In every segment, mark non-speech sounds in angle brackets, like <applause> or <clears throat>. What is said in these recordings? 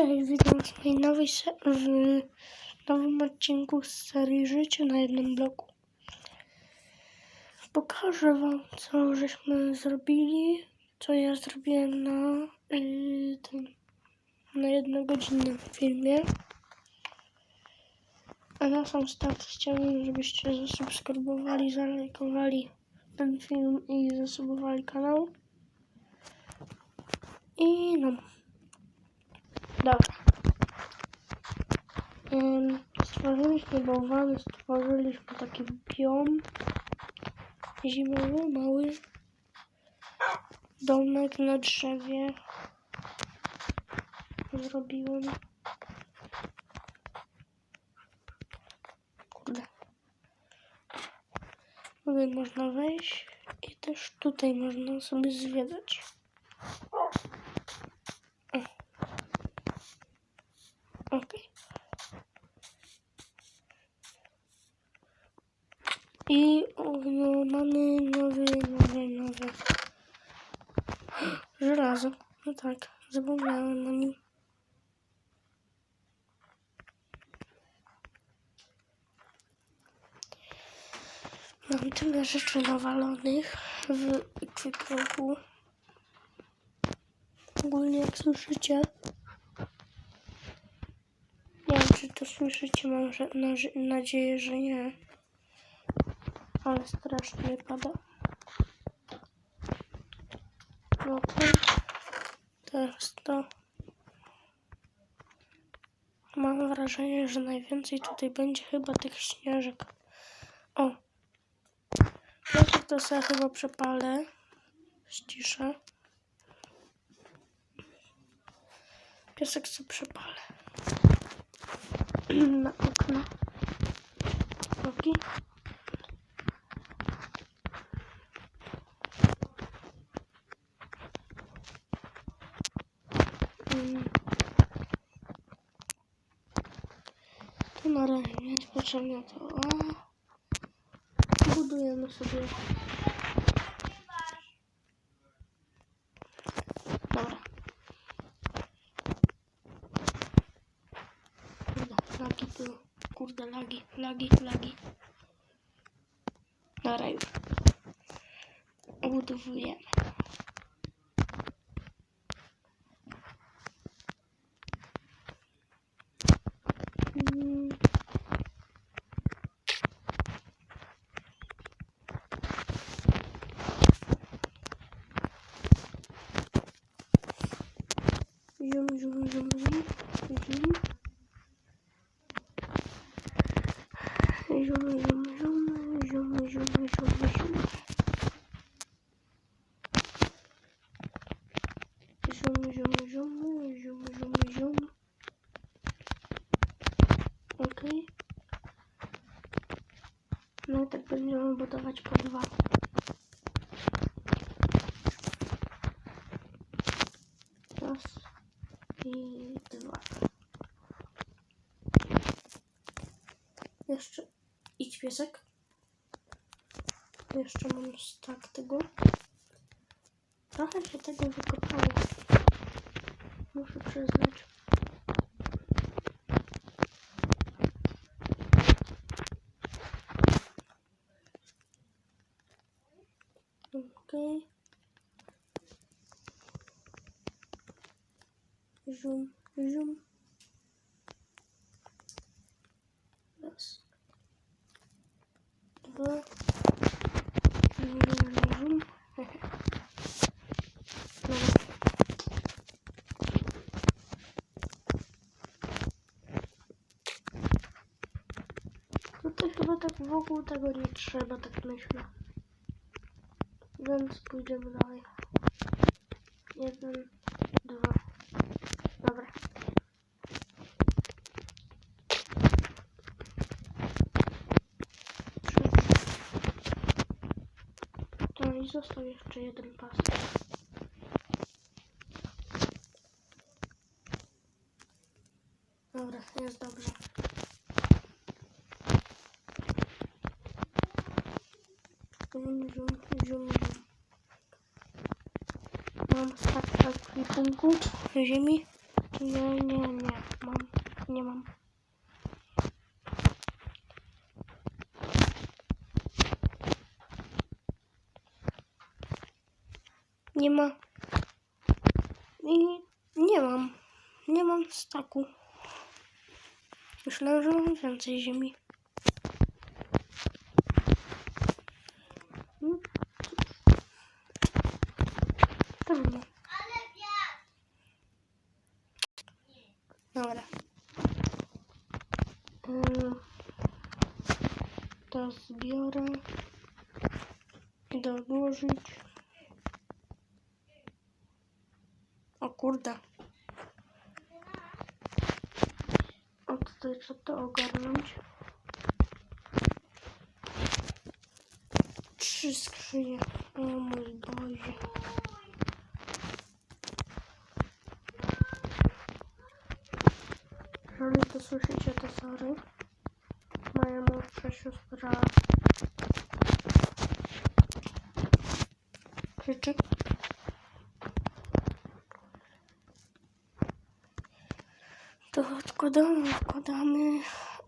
Cześć, witam w mojej nowej w nowym odcinku z serii Życie na jednym bloku. Pokażę wam, co żeśmy zrobili, co ja zrobiłem na yy, tym, na jednogodzinnym filmie. A na sam start chciałbym, żebyście zasubskrybowali, zalajkowali ten film i zasubowali kanał. I no. Dobra. Ym, Stworzyliśmy bałwany, stworzyliśmy taki biom zimowy, mały domek na drzewie. Zrobiłem. Kurde. Tutaj można wejść i też tutaj można sobie zwiedzać. I o, no, mamy nowy, nowy, nowy żelazo. No tak, zapomniałem o nim. Mam tyle rzeczy nawalonych w ekwipunku. Ogólnie jak słyszycie, nie słyszycie, mam że, na, nadzieję, że nie. Ale strasznie pada. No teraz to. Mam wrażenie, że najwięcej tutaj będzie chyba tych śnieżek. O! Piasek to sobie chyba przepalę. Ściszę. Piasek sobie przepalę. Na okno. Nogi. Mm. To na razie jest potrzebne to. Budujemy sobie. Dobra. Kurde, lagi były. Kurde, lagi, lagi. Dobra, już. Budowujemy. Mm. Zium, zium, zium, zium, zium. Zium, zium, zium, zium, zium, zium, zium. Zium, zium, zium, zium, zium, zium. Okej. No i tak budować po dwa. Raz i dwa. Jeszcze idź piesek. Jeszcze mam stak tego. Trochę się tego wykopało. Muszę przyznać. Zoom, zoom. Raz. Dwa. Zoom, zoom, zoom. Tutaj chyba tak wokół tego nie trzeba, tak myślę. Więc pójdziemy dalej. Jeden, dwa. Dobra. Trzy. To i został jeszcze jeden pas. Dobra, jest dobrze. Zium, zium, zium. Mam w ekwipunku ziemi. Nie, nie, nie. Mam. Nie mam. Nie ma. I nie mam. Nie mam staku. Myślałem, że mam więcej ziemi. Mm, Trudno. Dobra. Ym, To zbiorę. Idę odłożyć. Kurde. O tutaj trzeba to ogarnąć. Trzy skrzynie. O mój Boże. Jeżeli to słyszycie, to sorry. Moja młodsza siostra krzyczy. To odkładamy,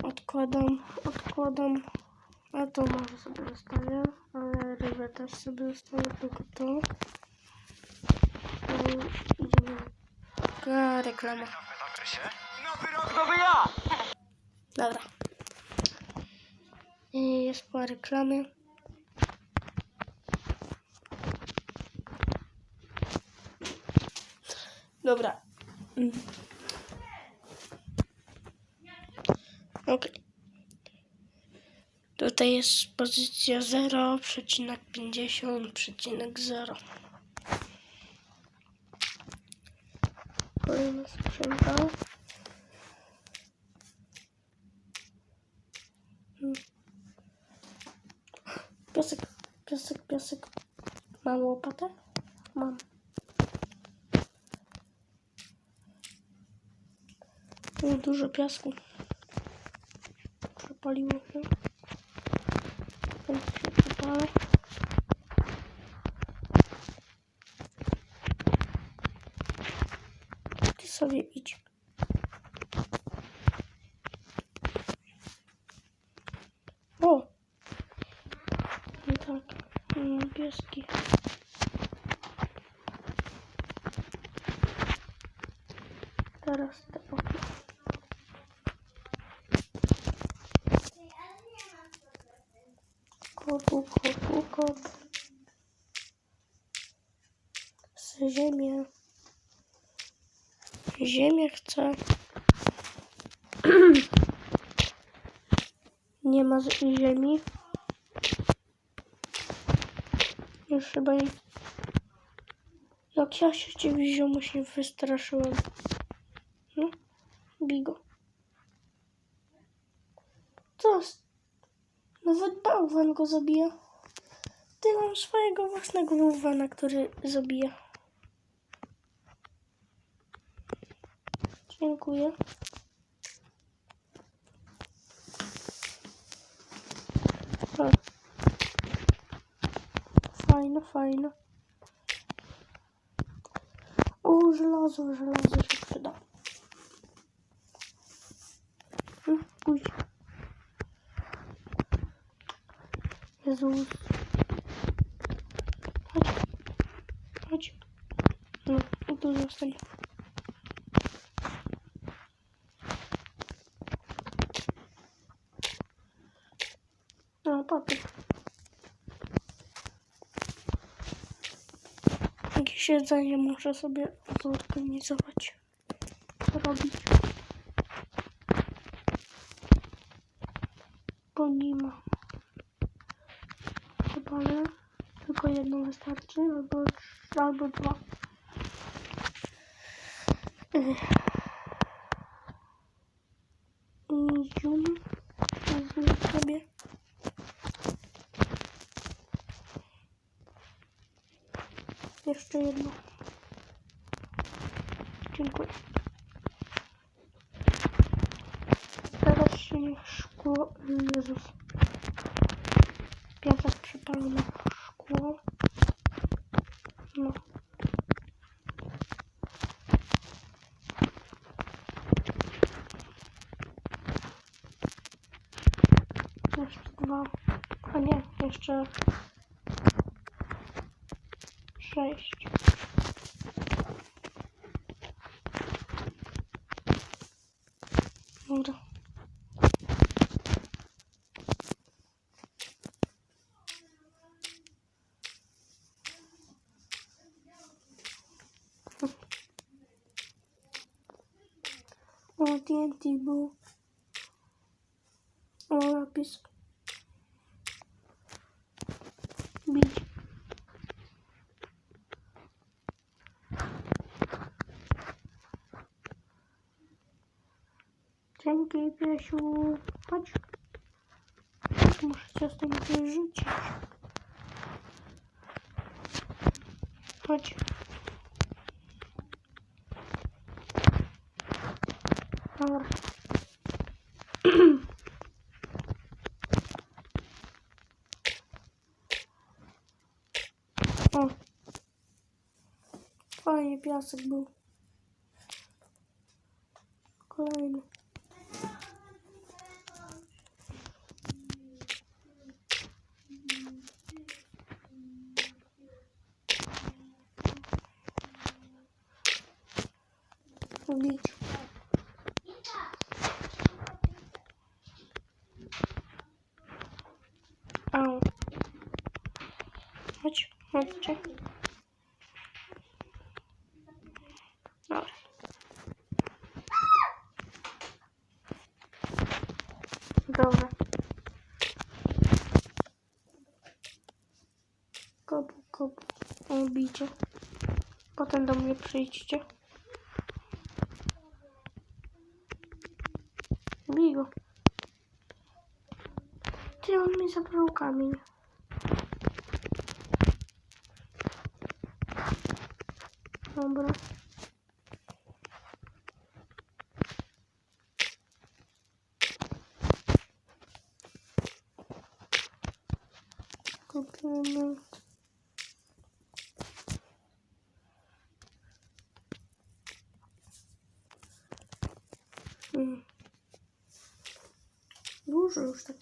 odkładam, odkładam. A to może sobie zostawię, ale rybę też sobie zostawię, tylko to. I idziemy. A, reklama. Nowy ja! Dobra. I Jest po reklamy. Dobra. Ok. Tutaj jest pozycja 0,50,0. Kolejna skrzynka. Piasek, piasek, piasek. Mam łopatę? Mam. Dużo piasku. Przepaliło się. Więc się przepalę. Ty sobie idź. O! No tak, mm, pieski. Teraz te Chcę ziemię. Ziemię chcę. <clears throat> Nie ma ziemi. Już chyba jej... Jak ja się ciebie ziomuś nie wystraszyłem. No, bigo. Co? Nawet bałwan go zabija. Ty mam swojego własnego bałwana, który zabija. Dziękuję. O. Fajne, fajne. O, żelazo, żelazo się przyda. Hmm, Pójdź. Jezus. Chodź. Chodź. No, i tu zostań. No, papier. Jakieś jedzenie muszę sobie zorganizować. Robić. Bo nie ma. Chyba nie. Tylko jedno wystarczy, albo, albo dwa. Ech. jeszcze jedno. Dziękuję. Teraz się niech szkło... Jezus. Piasek przypalony szkło. No. Jeszcze dwa. A nie, jeszcze sześć. Dobra. O, TNT był. O, napis. Bić. Dzięki, Piesiu. Chodź. Chodź, muszę cię z tym wyrzucić. Chodź. Dobra. O. Fajnie piasek chodźcie. Dobra. Dobra. Kopu, kopu. Ubijcie. Potem do mnie przyjdźcie. Bij go. Ty, on mi zabrał kamień. Dobra. Kupimy. Mm. Dużo już tak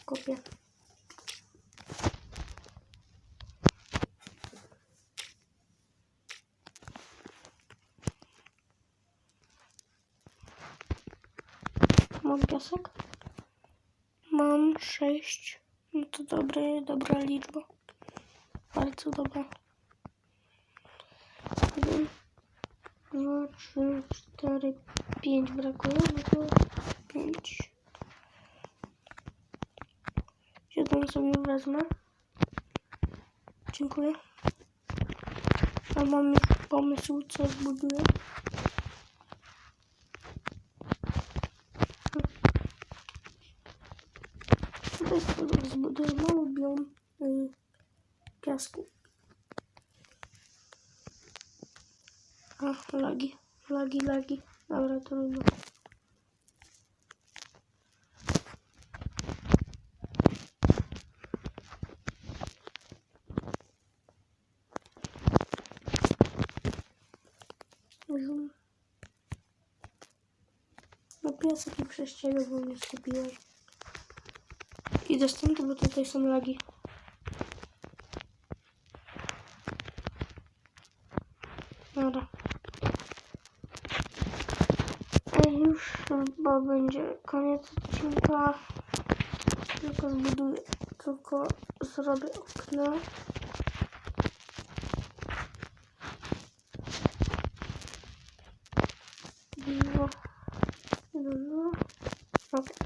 Mam piasek? Mam sześć. No to dobry, dobra liczba. Bardzo dobra. Jeden, dwa, trzy, cztery, pięć brakuje. No to pięć. Siedem sobie wezmę. Dziękuję. A mam już pomysł, co zbuduję. Tutaj mały biom y, piasku. A, lagi, lagi, lagi. Dobra, trudno. Zoom. No piasek i bo mnie skupiłeś. Idę stąd, bo tutaj są lagi. Dobra. Ej, już chyba będzie koniec odcinka. Tylko zbuduję, tylko zrobię okno. Dwa. Dwa. Okej.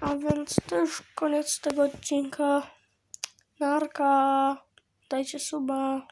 A więc to już koniec tego odcinka. Narka. Dajcie suba.